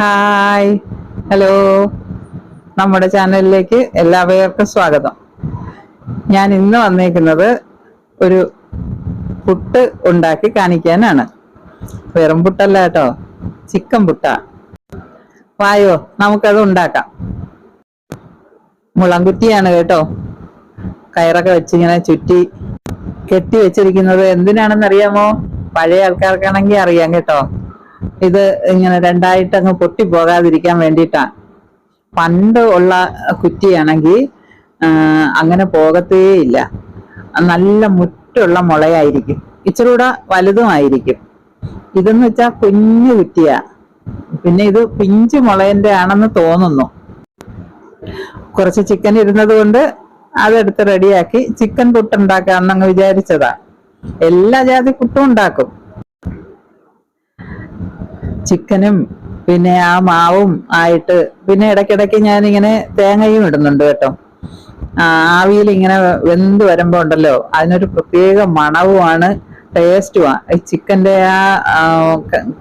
Hi. Hello. നമ്മുടെ ചാനലിലേക്ക് എല്ലാവർക്കും സ്വാഗതം. ഞാൻ ഇന്ന് വന്നേക്കുന്നത് ഒരു പുട്ട് ഉണ്ടാക്കി കാണിക്കാനാണ്. വെറും പുട്ടല്ല കേട്ടോ. ചിക്കൻ പുട്ട. വായോ നമുക്കത് ഉണ്ടാക്കാം. മുളംകുറ്റിയാണ് കേട്ടോ. കയറൊക്കെ വെച്ചിങ്ങനെ ചുറ്റി കെട്ടി വെച്ചിരിക്കുന്നത് എന്തിനാണെന്ന് അറിയാമോ? പഴയ ആൾക്കാർക്കാണെങ്കിൽ അറിയാം കേട്ടോ. ഇത് ഇങ്ങനെ രണ്ടായിട്ട് അങ്ങ് പൊട്ടി പോകാതിരിക്കാൻ വേണ്ടിയിട്ടാ. പണ്ട് ഉള്ള കുറ്റിയാണെങ്കിൽ അങ്ങനെ പോകത്തേ ഇല്ല. നല്ല മുറ്റുള്ള മുളയായിരിക്കും. ഇച്ചിരി കൂടെ വലുതുമായിരിക്കും ഇതെന്ന് വെച്ചാൽ കുഞ്ഞു കുറ്റിയാ. പിന്നെ ഇത് പിഞ്ചു മുളയന്റെ ആണെന്ന് തോന്നുന്നു. കുറച്ച് ചിക്കൻ ഇരുന്നത് കൊണ്ട് അതെടുത്ത് റെഡിയാക്കി ചിക്കൻ പുട്ടുണ്ടാക്കാമെന്നങ്ങ് വിചാരിച്ചതാ. എല്ലാ ജാതി പുട്ടും ഉണ്ടാക്കും. ചിക്കനും പിന്നെ ആ മാവും ആയിട്ട് പിന്നെ ഇടയ്ക്കിടയ്ക്ക് ഞാൻ ഇങ്ങനെ തേങ്ങയും ഇടുന്നുണ്ട് കേട്ടോ. ആവിയിൽ ഇങ്ങനെ വെന്ത് വരുമ്പോ ഉണ്ടല്ലോ അതിനൊരു പ്രത്യേക മണവുമാണ് ടേസ്റ്റുമാണ് ആ ആ,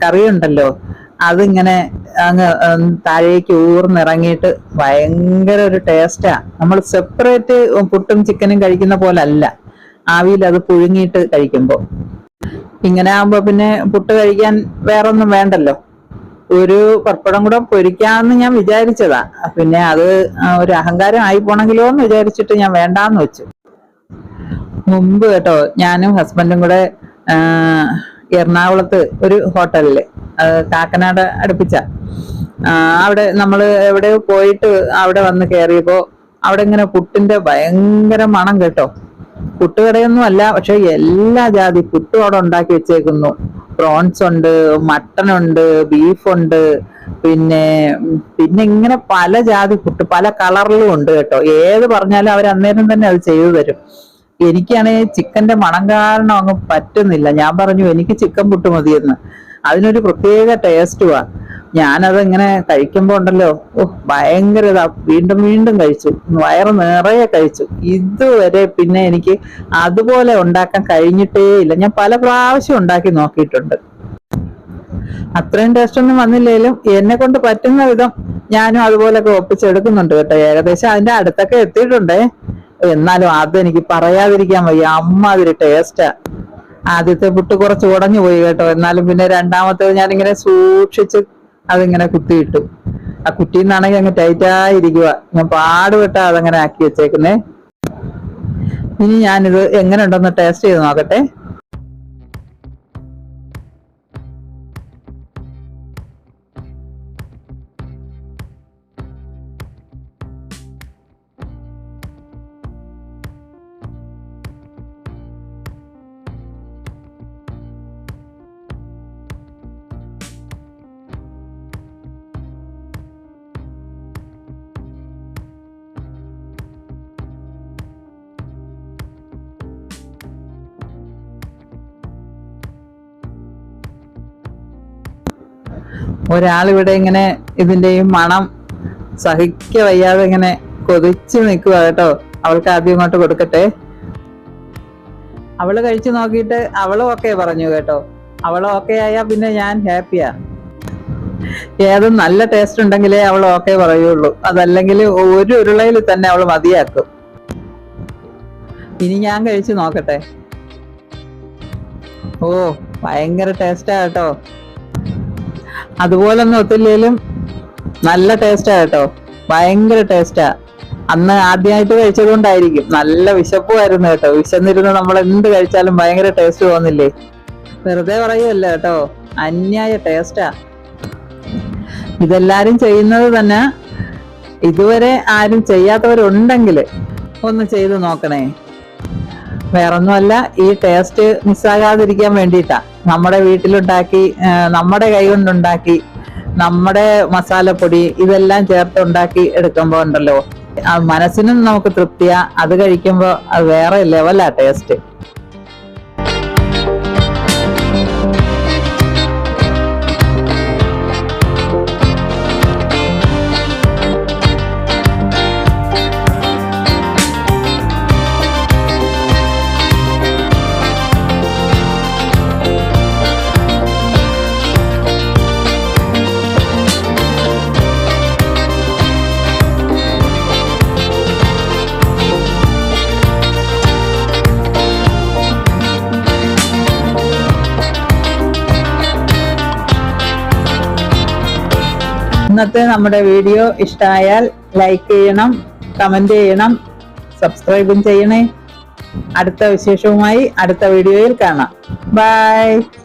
കറി ഉണ്ടല്ലോ അതിങ്ങനെ അങ്ങ് താഴേക്ക് ഊർന്നിറങ്ങിയിട്ട് ഭയങ്കര ഒരു ടേസ്റ്റാ നമ്മൾ സെപ്പറേറ്റ് പുട്ടും ചിക്കനും കഴിക്കുന്ന പോലെ അല്ല ആവിയിൽ അത് പുഴുങ്ങിയിട്ട് കഴിക്കുമ്പോൾ ഇങ്ങനെ ആകുമ്പോ പിന്നെ പുട്ട് കഴിക്കാൻ വേറൊന്നും വേണ്ടല്ലോ. ഒരു പപ്പടം കൂടെ പൊരിക്കാന്ന് ഞാൻ വിചാരിച്ചതാ. പിന്നെ അത് ഒരു അഹങ്കാരം ആയി പോണെങ്കിലോ എന്ന് വിചാരിച്ചിട്ട് ഞാൻ വേണ്ടാന്ന് വെച്ചു. മുമ്പ് കേട്ടോ ഞാനും ഹസ്ബൻഡും കൂടെ എറണാകുളത്ത് ഒരു ഹോട്ടലിൽ കാക്കനാട് അടുപ്പിച്ച. അവിടെ നമ്മൾ എവിടെ പോയിട്ട് അവിടെ വന്ന് കയറിയപ്പോ അവിടെ ഇങ്ങനെ പുട്ടിന്റെ ഭയങ്കര മണം കേട്ടോ. പുട്ടുകടയൊന്നും അല്ല പക്ഷെ എല്ലാ ജാതി പുട്ടും അവിടെ ഉണ്ടാക്കി വെച്ചേക്കുന്നു. പ്രോൺസ് ഉണ്ട് മട്ടൺ ഉണ്ട് ബീഫ് ഉണ്ട് പിന്നെ പിന്നെ ഇങ്ങനെ പല ജാതി പുട്ട് പല കളറിലും ഉണ്ട് കേട്ടോ. ഏത് പറഞ്ഞാലും അവർ അന്നേരം തന്നെ അത് ചെയ്തു തരും. എനിക്കാണെങ്കിൽ ചിക്കന്റെ മണം കാരണം അങ്ങ് പറ്റുന്നില്ല. ഞാൻ പറഞ്ഞു എനിക്ക് ചിക്കൻ പുട്ട് മതിയെന്ന്. അതിനൊരു പ്രത്യേക ടേസ്റ്റുവാ ഞാനത് ഇങ്ങനെ കഴിക്കുമ്പോ ഉണ്ടല്ലോ ഓ ഭയങ്കര ഇതാ. വീണ്ടും വീണ്ടും കഴിച്ചു. വയറ് നിറയെ കഴിച്ചു. ഇതുവരെ പിന്നെ എനിക്ക് അതുപോലെ ഉണ്ടാക്കാൻ കഴിഞ്ഞിട്ടേ ഇല്ല. ഞാൻ പല പ്രാവശ്യം ഉണ്ടാക്കി നോക്കിയിട്ടുണ്ട്. അത്രയും ടേസ്റ്റ് ഒന്നും വന്നില്ലെങ്കിലും എന്നെ കൊണ്ട് പറ്റുന്ന വിധം ഞാനും അതുപോലൊക്കെ ഒപ്പിച്ചെടുക്കുന്നുണ്ട് കേട്ടോ. ഏകദേശം അതിന്റെ അടുത്തൊക്കെ എത്തിയിട്ടുണ്ടേ. എന്നാലും അതെനിക്ക് പറയാതിരിക്കാൻ വയ്യ. അമ്മാതിരി ടേസ്റ്റാ ആദ്യത്തെ പുട്ട് കുറച്ച് ഉടഞ്ഞു പോയി കേട്ടോ. എന്നാലും പിന്നെ രണ്ടാമത്തേത് ഞാനിങ്ങനെ സൂക്ഷിച്ച് അതിങ്ങനെ കുത്തിയിട്ടു. ആ കുറ്റിയിൽ നിന്നാണെങ്കിൽ അങ്ങ് ടൈറ്റായിരിക്കുക ഞാൻ പാടുപെട്ടാ അതങ്ങനെ ആക്കി വെച്ചേക്കുന്നേ. ഇനി ഞാനിത് എങ്ങനെ ഉണ്ടെന്ന് ടേസ്റ്റ് ചെയ്ത് നോക്കട്ടെ. ഒരാളിവിടെ ഇങ്ങനെ ഇതിന്റെ ഈ മണം സഹിക്ക വയ്യാതെ ഇങ്ങനെ കൊതിച്ചു നിൽക്കുക കേട്ടോ. അവൾക്ക് ആദ്യം ഇങ്ങോട്ട് കൊടുക്കട്ടെ. അവൾ കഴിച്ചു നോക്കിയിട്ട് അവളും ഓക്കെ പറഞ്ഞു കേട്ടോ. അവൾ ഓക്കെ ആയാ പിന്നെ ഞാൻ ഹാപ്പിയാ ഏതും നല്ല ടേസ്റ്റ് ഉണ്ടെങ്കിലേ അവൾ ഓക്കെ പറയുള്ളൂ. അതല്ലെങ്കിൽ ഒരു ഉരുളയിൽ തന്നെ അവൾ മതിയാക്കും. ഇനി ഞാൻ കഴിച്ചു നോക്കട്ടെ. ഓ ഭയങ്കര ടേസ്റ്റാ കേട്ടോ. അതുപോലൊന്നും ഒത്തില്ലേലും നല്ല ടേസ്റ്റാ കേട്ടോ. ഭയങ്കര ടേസ്റ്റാ അന്ന് ആദ്യമായിട്ട് കഴിച്ചത് കൊണ്ടായിരിക്കും. നല്ല വിശപ്പുമായിരുന്നു കേട്ടോ. വിശന്നിരുന്ന് നമ്മൾ എന്ത് കഴിച്ചാലും ഭയങ്കര ടേസ്റ്റ് തോന്നില്ലേ? വെറുതെ പറയുമല്ല കേട്ടോ. അന്യായ ടേസ്റ്റാ ഇതെല്ലാരും ചെയ്യുന്നത് തന്നെ ഇതുവരെ ആരും ചെയ്യാത്തവരുണ്ടെങ്കിൽ ഒന്ന് ചെയ്തു നോക്കണേ. വേറൊന്നുമല്ല ഈ ടേസ്റ്റ് മിസ്സാകാതിരിക്കാൻ വേണ്ടിയിട്ടാ. നമ്മുടെ വീട്ടിലുണ്ടാക്കി നമ്മുടെ കൈ കൊണ്ടുണ്ടാക്കി നമ്മുടെ മസാലപ്പൊടി ഇതെല്ലാം ചേർത്ത് ഉണ്ടാക്കി എടുക്കുമ്പോ ഉണ്ടല്ലോ മനസ്സിനും നമുക്ക് തൃപ്തിയാ. അത് കഴിക്കുമ്പോ അത് വേറെ ലെവലാ ടേസ്റ്റ് ഇന്നത്തെ നമ്മുടെ വീഡിയോ ഇഷ്ടമായാൽ ലൈക്ക് ചെയ്യണം കമന്റ് ചെയ്യണം സബ്സ്ക്രൈബും ചെയ്യണേ. അടുത്ത വിശേഷവുമായി അടുത്ത വീഡിയോയിൽ കാണാം. ബൈ